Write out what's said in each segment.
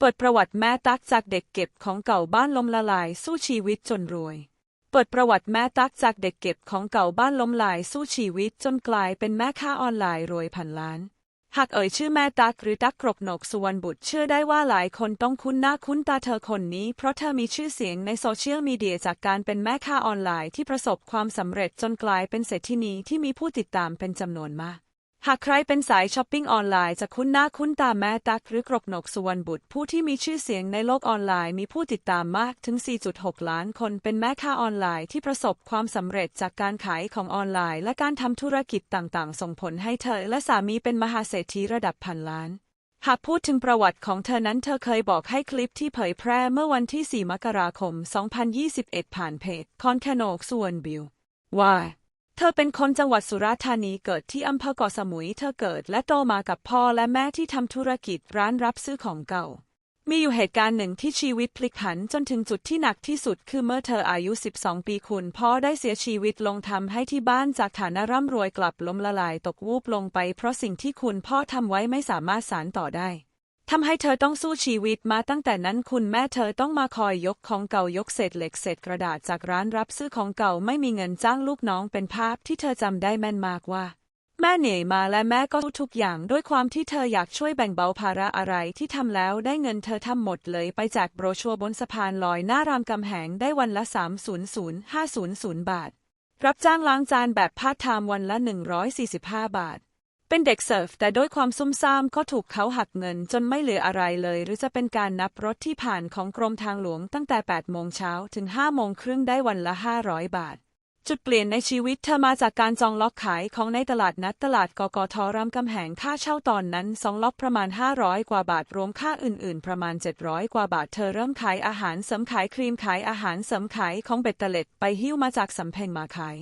เปิดประวัติแม่ตักจากเด็กเก็บของเก่าบ้านล้มละลายสู้ชีวิตจนรวย เปิดประวัติแม่ตักจากเด็กเก็บของเก่าบ้านล้มลายสู้ชีวิตจนกลายเป็นแม่ค้าออนไลน์รวยพันล้าน หากเอ่ยชื่อแม่ตักหรือตักกรบหนกสุวรรณบุตรเชื่อได้ว่าหลายคนต้องคุ้นหน้าคุ้นตาเธอคนนี้ เพราะเธอมีชื่อเสียงในโซเชียลมีเดียจากการเป็นแม่ค้าออนไลน์ที่ประสบความสำเร็จจนกลายเป็นเศรษฐินีที่มีผู้ติดตามเป็นจำนวนมาก หากใครเป็นสายช้อปปิ้งออนไลน์จะคุ้นหน้าคุ้นตาแม่ตักหรือกรกหนกสุวรรณบุตร ผู้ที่มีชื่อเสียงในโลกออนไลน์มีผู้ติดตามมากถึง 4.6 ล้านคนเป็นแม่ค้าออนไลน์ที่ประสบความสำเร็จจากการขายของออนไลน์ และการทำธุรกิจต่างๆ ส่งผลให้เธอและสามีเป็นมหาเศรษฐีระดับพันล้าน หากพูดถึงประวัติของเธอนั้นเธอเคยบอกให้คลิปที่เผยแพร่เมื่อวันที่ 4 มกราคม 2021 ผ่านเพจคอนแคนโนกสุวรรณบิวว่า เธอเป็นคนจังหวัดสุราษฎร์ธานีเกิดที่อำเภอเกาะสมุย เธอเกิดและโตมากับพ่อและแม่ที่ทำธุรกิจร้านรับซื้อของเก่า มีอยู่เหตุการณ์หนึ่งที่ชีวิตพลิกผันจนถึงจุดที่หนักที่สุดคือเมื่อเธออายุ 12 ปีคุณพ่อได้เสียชีวิตลงทำให้ที่บ้านจากฐานะร่ำรวยกลับล้มละลายตกวูบลงไปเพราะสิ่งที่คุณพ่อทำไว้ไม่สามารถสานต่อได้ ทำให้เธอต้องสู้ชีวิตมาตั้งแต่นั้นคุณแม่เธอต้องมาคอยยกของเก่ายกเศษเหล็กเศษกระดาษจากร้านรับซื้อของเก่าไม่มีเงินจ้างลูกน้องเป็นภาพที่เธอจำได้แม่นมากว่า แม่เหนื่อยมาและแม่ก็สู้ทุกอย่างด้วยความที่เธออยากช่วยแบ่งเบาภาระอะไรที่ทำแล้วได้เงินเธอทำหมดเลยไปแจกโบรชัวร์บนสะพานลอยหน้ารามกำแหงได้วันละ 300 500 บาท รับจ้างล้างจานแบบพาร์ทไทม์วันละ 145 บาท เป็นเด็กเสิร์ฟแต่ด้วยความซุ่มซ่ามก็ถูกเขาหักเงินจนไม่เหลืออะไรเลย หรือจะเป็นการนับรถที่ผ่านของกรมทางหลวงตั้งแต่ 8 โมงเช้าถึง 5 โมงครึ่งได้วันละ 500 บาท จุดเปลี่ยนในชีวิตเธอมาจากการจองล็อกขายของในตลาดนัดตลาดกกทรามกำแหงค่าเช่าตอนนั้นสองล็อกประมาณ 500 กว่าบาทรวมค่าอื่น ๆ ประมาณ 700 กว่าบาทเธอเริ่มขายอาหารเสริมขายครีมขายอาหารเสริมขายของเบ็ดเตล็ดไปหิ้วมาจากสำเพ็งมาขาย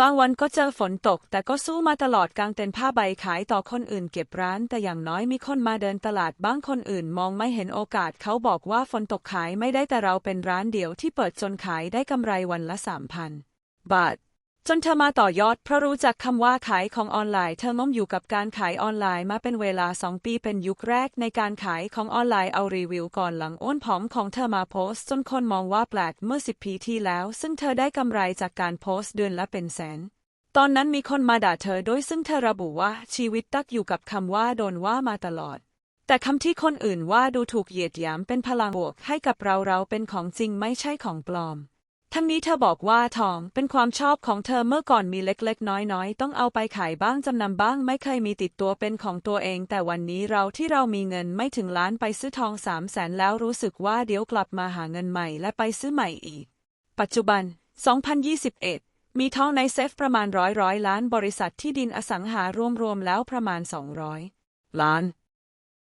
บางวันก็เจอฝนตก แต่ก็สู้มาตลอดกางเต็นท์ผ้าใบขายต่อคนอื่นเก็บร้าน แต่อย่างน้อยมีคนมาเดินตลาดบ้างคนอื่นมองไม่เห็นโอกาสเขาบอกว่าฝนตกขายไม่ได้แต่เราเป็นร้านเดียวที่เปิดจนขายได้กำไรวันละสามพันบาท จนเธอมาต่อยอดเพราะรู้จักคำว่าขายของออนไลน์ เธอล้มอยู่กับการขายออนไลน์มาเป็นเวลาสองปีเป็นยุคแรกในการขายของออนไลน์เอารีวิวก่อนหลังอ้วนผอมของเธอมาโพสต์จนคนมองว่าแปลกเมื่อสิบปีที่แล้ว ซึ่งเธอได้กำไรจากการโพสต์เดือนละเป็นแสน ตอนนั้นมีคนมาด่าเธอโดยซึ่งเธอระบุว่าชีวิตตักอยู่กับคำว่าโดนว่ามาตลอด แต่คำที่คนอื่นว่าดูถูกเหยียดหยามเป็นพลังบวกให้กับเราเราเป็นของจริงไม่ใช่ของปลอม ทั้งนี้เธอบอกว่าทองเป็นความชอบของเธอเมื่อก่อนมีเล็กๆ น้อยๆ ต้องเอาไปขายบ้างจำนำบ้าง ไม่เคยมีติดตัวเป็นของตัวเอง แต่วันนี้เราที่เรามีเงินไม่ถึงล้านไปซื้อทองสามแสนแล้วรู้สึกว่าเดี๋ยวกลับมาหาเงินใหม่และไปซื้อใหม่อีก ปัจจุบัน 2021 มีทองในเซฟประมาณร้อยร้อยล้านบริษัทที่ดินอสังหารวมๆแล้วประมาณ 200 ล้าน